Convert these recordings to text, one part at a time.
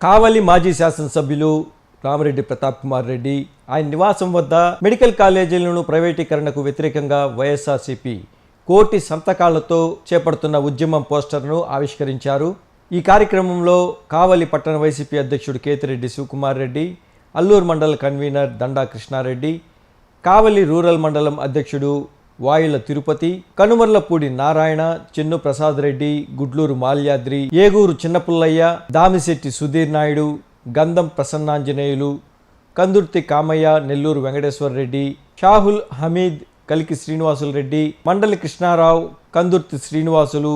కావలి మాజీ శాసనసభ్యులు రామరెడ్డి ప్రతాప్ కుమార్ రెడ్డి ఆయన నివాసం వద్ద మెడికల్ కాలేజీలను ప్రైవేటీకరణకు వ్యతిరేకంగా వైఎస్ఆర్సీపీ కోటి సంతకాలతో చేపడుతున్న ఉద్యమం పోస్టర్ను ఆవిష్కరించారు. ఈ కార్యక్రమంలో కావలి పట్టణ వైసీపీ అధ్యక్షుడు కేతిరెడ్డి శివకుమార్ రెడ్డి అల్లూరు మండల కన్వీనర్ దండా కృష్ణారెడ్డి కావలి రూరల్ మండలం అధ్యక్షుడు వాయుల తిరుపతి కనుమర్లపూడి నారాయణ చెన్ను ప్రసాద్ రెడ్డి గుడ్లూరు మాల్యాద్రి ఏగూరు చిన్నపుల్లయ్య దామిశెట్టి సుధీర్ నాయుడు గంధం ప్రసన్నాంజనేయులు కందుర్తి కామయ్య నెల్లూరు వెంకటేశ్వర రెడ్డి షాహుల్ హమీద్ కలికి శ్రీనివాసులు రెడ్డి మండలి కృష్ణారావు కందుర్తి శ్రీనివాసులు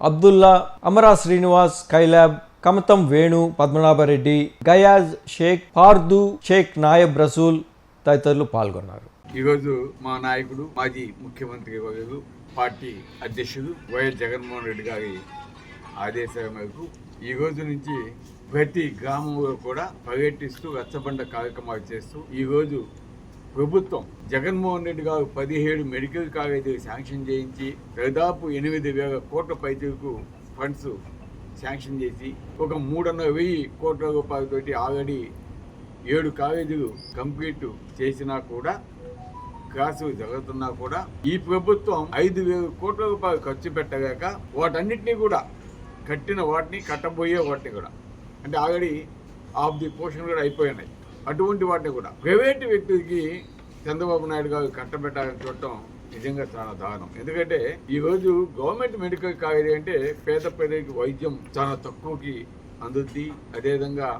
అబ్దుల్లా అమరా శ్రీనివాస్ కైలాబ్ కమతం వేణు పద్మనాభరెడ్డి గయాజ్ షేక్ ఫార్దు షేక్ నాయబ్ రసూల్ తదితరులు పాల్గొన్నారు. ఈరోజు మా నాయకుడు మాజీ ముఖ్యమంత్రి వర్యులు పార్టీ అధ్యక్షుడు వైఎస్ జగన్మోహన్ రెడ్డి గారి ఆదేశాల మేరకు ఈ రోజు నుంచి ప్రతి గ్రామంలో కూడా పర్యటిస్తూ రచ్చబండ కార్యక్రమాలు చేస్తూ ఈరోజు ప్రభుత్వం జగన్మోహన్ రెడ్డి గారు పదిహేడు మెడికల్ కాలేజీలు శాంక్షన్ చేయించి దాదాపు ఎనిమిది వేల కోట్ల పైచలకు ఫండ్స్ శాంక్షన్ చేసి ఒక మూడున్నర వెయ్యి కోట్ల రూపాయలతోటి ఆల్రెడీ ఏడు కాలేజీలు కంప్లీట్ చేసినా కూడా క్లాసులు జరుగుతున్నా కూడా ఈ ప్రభుత్వం ఐదు వేల కోట్ల రూపాయలు ఖర్చు పెట్టగాక వాటన్నిటినీ కూడా కట్టిన వాటిని కట్టబోయే వాటిని కూడా. అంటే ఆల్రెడీ ఆఫ్ ది పోర్షన్ కూడా అయిపోయినాయి. అటువంటి వాటిని కూడా. ప్రైవేటు వ్యక్తికి చంద్రబాబు నాయుడు గారు కట్టబెట్టాలని చూడటం నిజంగా చాలా దారుణం. ఎందుకంటే ఈ రోజు గవర్నమెంట్ మెడికల్ కాలేజీ అంటే పేద పేదకి వైద్యం చాలా తక్కువకి అందుద్ది. అదేవిధంగా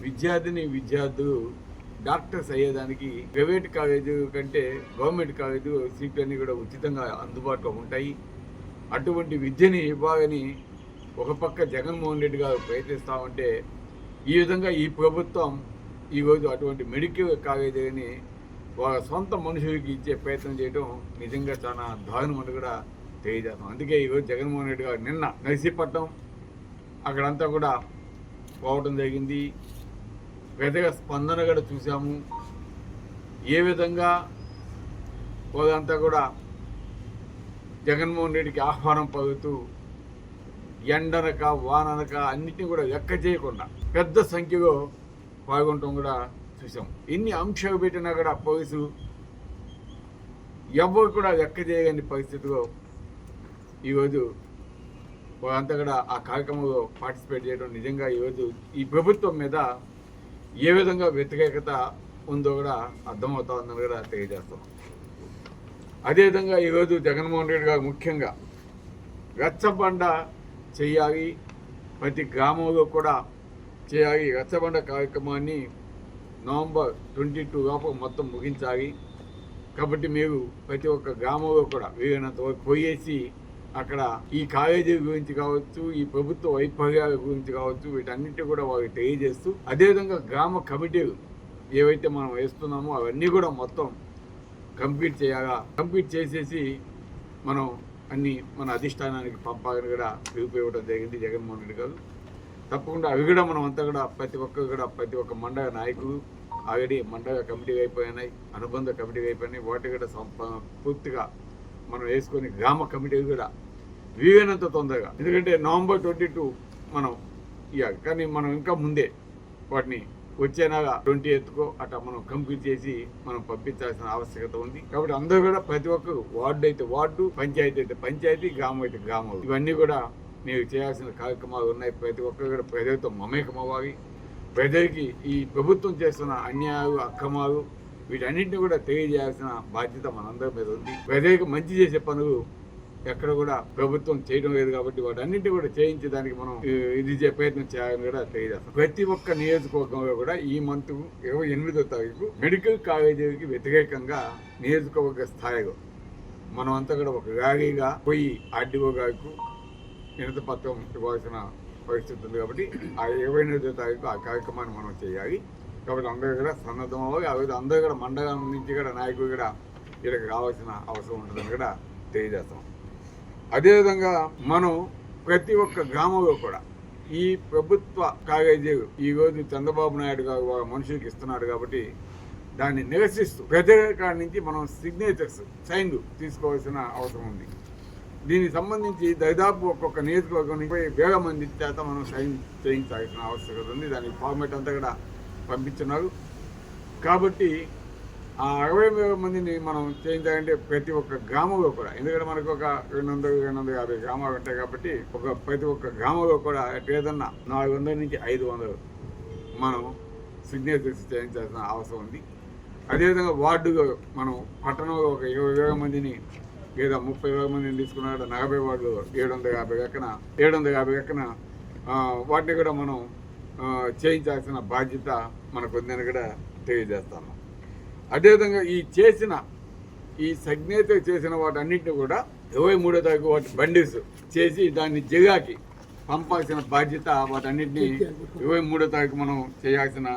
విద్యార్థిని విద్యార్థులు డాక్టర్స్ అయ్యేదానికి ప్రైవేట్ కాలేజీ కంటే గవర్నమెంట్ కాలేజీ సీట్లన్నీ కూడా ఉచితంగా అందుబాటులో ఉంటాయి. అటువంటి విద్యని ఇవ్వాలని ఒక పక్క జగన్మోహన్ రెడ్డి గారు ప్రయత్నిస్తూ ఉంటే ఈ విధంగా ఈ ప్రభుత్వం ఈరోజు అటువంటి మెడికల్ కాలేజీని వాళ్ళ సొంత మనుషులకి ఇచ్చే ప్రయత్నం చేయడం నిజంగా చాలా దారుణమని కూడా తెలియజేస్తాం. అందుకే ఈరోజు జగన్మోహన్ రెడ్డి గారు నిన్న నర్సీపట్నం అక్కడంతా కూడా పోవడం జరిగింది. పెద్దగా స్పందన కూడా చూసాము ఏ విధంగా పోదంతా కూడా జగన్మోహన్ రెడ్డికి ఆహ్వానం పలుకుతూ ఎండనక వాననక అన్నిటిని కూడా లెక్క చేయకుండా పెద్ద సంఖ్యలో పాల్గొనటం కూడా చూసాం ఎన్ని అంశాలు పెట్టినా కూడా పోలీసు ఎవరు కూడా లెక్క చేయని పరిస్థితిలో ఈరోజు వాళ్ళంతా కూడా ఆ కార్యక్రమంలో పార్టిసిపేట్ చేయడం నిజంగా ఈరోజు ఈ ప్రభుత్వం మీద ఏ విధంగా వ్యతిరేకత ఉందో కూడా అర్థమవుతా ఉందని కూడా తెలియజేస్తాం. అదేవిధంగా ఈరోజు జగన్మోహన్ రెడ్డి గారు ముఖ్యంగా రచ్చబండ చేయాలి ప్రతి గ్రామంలో కూడా చేయాలి రచ్చబండ కార్యక్రమాన్ని నవంబర్ ట్వంటీ టూ లోపు మొత్తం ముగించాలి. కాబట్టి మీరు ప్రతి ఒక్క గ్రామంలో కూడా వీలైనంత వరకు పోయేసి అక్కడ ఈ కాలేజీ గురించి కావచ్చు ఈ ప్రభుత్వ వైఫల్యాల గురించి కావచ్చు వీటన్నిటి కూడా వాళ్ళకి తెలియజేస్తూ అదేవిధంగా గ్రామ కమిటీలు ఏవైతే మనం వేస్తున్నామో అవన్నీ కూడా మొత్తం కంప్లీట్ చేయాలా? కంప్లీట్ చేసేసి మనం అన్ని మన అధిష్టానానికి పంపాలని కూడా పిలుపు ఇవ్వడం జరిగింది జగన్మోహన్ రెడ్డి గారు. తప్పకుండా అవి కూడా మనం అంతా కూడా ప్రతి ఒక్కరు కూడా ప్రతి ఒక్క మండల నాయకులు ఆల్రెడీ మండల కమిటీ అయిపోయినాయి అనుబంధ కమిటీ అయిపోయినాయి వాటి కూడా పూర్తిగా మనం వేసుకొని గ్రామ కమిటీలు కూడా వీలైనంత తొందరగా. ఎందుకంటే నవంబర్ ట్వంటీ టూ మనం ఇవ్వాలి కానీ మనం ఇంకా ముందే వాటిని వచ్చే నెల ట్వంటీ ఎత్తుకో అట్లా మనం కంప్లీట్ చేసి మనం పంపించాల్సిన ఆవశ్యకత ఉంది. కాబట్టి అందరూ కూడా ప్రతి ఒక్కరు వార్డు అయితే వార్డు పంచాయతీ అయితే పంచాయతీ గ్రామం అయితే గ్రామం. ఇవన్నీ కూడా మీరు చేయాల్సిన కార్యక్రమాలు ఉన్నాయి. ప్రతి ఒక్కరు కూడా ప్రజలతో మమేకం అవ్వాలి ప్రజలకి ఈ ప్రభుత్వం చేస్తున్న అన్యాయాలు అక్రమాలు వీటన్నింటినీ కూడా తెలియజేయాల్సిన బాధ్యత మనందరి మీద ఉంది. ప్రజలకు మంచి చేసే పనులు ఎక్కడ కూడా ప్రభుత్వం చేయడం లేదు కాబట్టి వాటన్నింటి కూడా చేయించడానికి మనం ఇది ప్రయత్నం చేయాలని కూడా తెలియజేస్తాం. ప్రతి ఒక్క నియోజకవర్గంలో కూడా ఈ మంత్ ఇరవై ఎనిమిదో తారీఖు మెడికల్ కాలేజీకి వ్యతిరేకంగా నియోజకవర్గ స్థాయిలో మనం అంతా కూడా ఒక ర్యాలీగా పోయి ఆర్డీఓ గారికి వినత పత్రం ఇవ్వాల్సిన పరిస్థితి ఉంది కాబట్టి ఆ ఇరవై ఎనిమిదో తారీఖు ఆ కార్యక్రమాన్ని మనం చేయాలి. కాబట్టి అందరూ కూడా సన్నద్ధం అవ్వాలి ఆ విధంగా అందరూ కూడా మండలం నుంచి కూడా నాయకులు కూడా వీళ్ళకి కావాల్సిన అవసరం ఉంటుందని కూడా తెలియజేస్తాం. అదేవిధంగా మనం ప్రతి ఒక్క గ్రామంలో కూడా ఈ ప్రభుత్వ కాలేజీలు ఈ రోజు చంద్రబాబు నాయుడు గారు వాళ్ళ మనుషులకి ఇస్తున్నాడు కాబట్టి దాన్ని నిరసిస్తూ ప్రజల నుంచి మనం సిగ్నేచర్స్ సైన్లు తీసుకోవాల్సిన అవసరం ఉంది. దీనికి సంబంధించి దాదాపు ఒక్కొక్క నియోజకవర్గం నుంచి వేల మంది చేత మనం సైన్ చేయించాల్సిన ఆవశ్యకత ఉంది. దాని ఫార్మేట్ అంతా కూడా పంపించున్నారు కాబట్టి ఆ అరవై వేల మందిని మనం చేయించాలంటే ప్రతి ఒక్క గ్రామంలో కూడా ఎందుకంటే మనకు ఒక రెండు వందలు రెండు వందల యాభై గ్రామాలు ఉంటాయి కాబట్టి ఒక ప్రతి ఒక్క గ్రామంలో కూడా ఏదన్నా నాలుగు వందల నుంచి ఐదు వందలు మనం సిగ్నేచర్స్ చేయించాల్సిన అవసరం ఉంది. అదేవిధంగా వార్డులో మనం పట్టణంలో ఒక ఇరవై వేల మందిని లేదా ముప్పై వేల మందిని తీసుకున్నాడు నలభై వార్డులో ఏడు వందల యాభై ఎక్కన ఏడు వందల యాభై ఎక్కన వాటిని కూడా మనం చేయించాల్సిన బాధ్యత మనకు ఉందని కూడా తెలియజేస్తాము అదేవిధంగా ఈ చేసిన ఈ సిగ్నేచర్ చేసిన వాటన్నిటిని కూడా ఇరవై మూడో తారీఖు వాటి బండిల్స్ చేసి దాన్ని జిగాకి పంపాల్సిన బాధ్యత వాటన్నింటినీ ఇరవై మూడో తారీఖు మనం చేయాల్సిన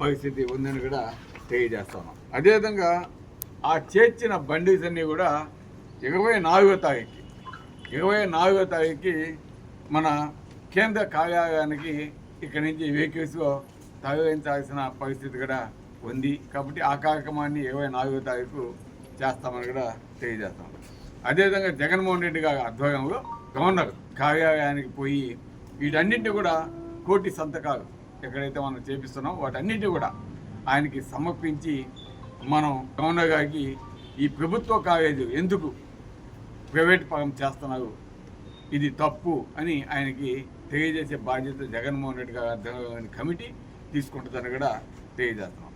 పరిస్థితి ఉందని కూడా తెలియజేస్తాను. అదేవిధంగా ఆ చేర్చిన బండిల్స్ అన్నీ కూడా ఇరవై నాలుగో తారీఖుకి ఇరవై నాలుగో తారీఖుకి మన కేంద్ర కార్యాలయానికి ఇక్కడి నుంచి వెహికల్స్లో తరలించాల్సిన పరిస్థితి కూడా ఉంది. కాబట్టి ఆ కార్యక్రమాన్ని ఇరవై నాలుగో తారీఖు చేస్తామని కూడా తెలియజేస్తాం. అదేవిధంగా జగన్మోహన్ రెడ్డి గారి ఆధ్వర్యంలో గవర్నర్ కార్యాలయానికి పోయి వీటన్నింటినీ కూడా కోటి సంతకాలు ఎక్కడైతే మనం చేపిస్తున్నాం వాటన్నింటినీ కూడా ఆయనకి సమర్పించి మనం గవర్నర్ గారికి ఈ ప్రభుత్వ కాలేజీ ఎందుకు ప్రైవేట్ పరం చేస్తున్నారు? ఇది తప్పు అని ఆయనకి తెలియజేసే బాధ్యత జగన్మోహన్ రెడ్డి గారి కమిటీ తీసుకుంటుందని కూడా తెలియజేస్తున్నాం.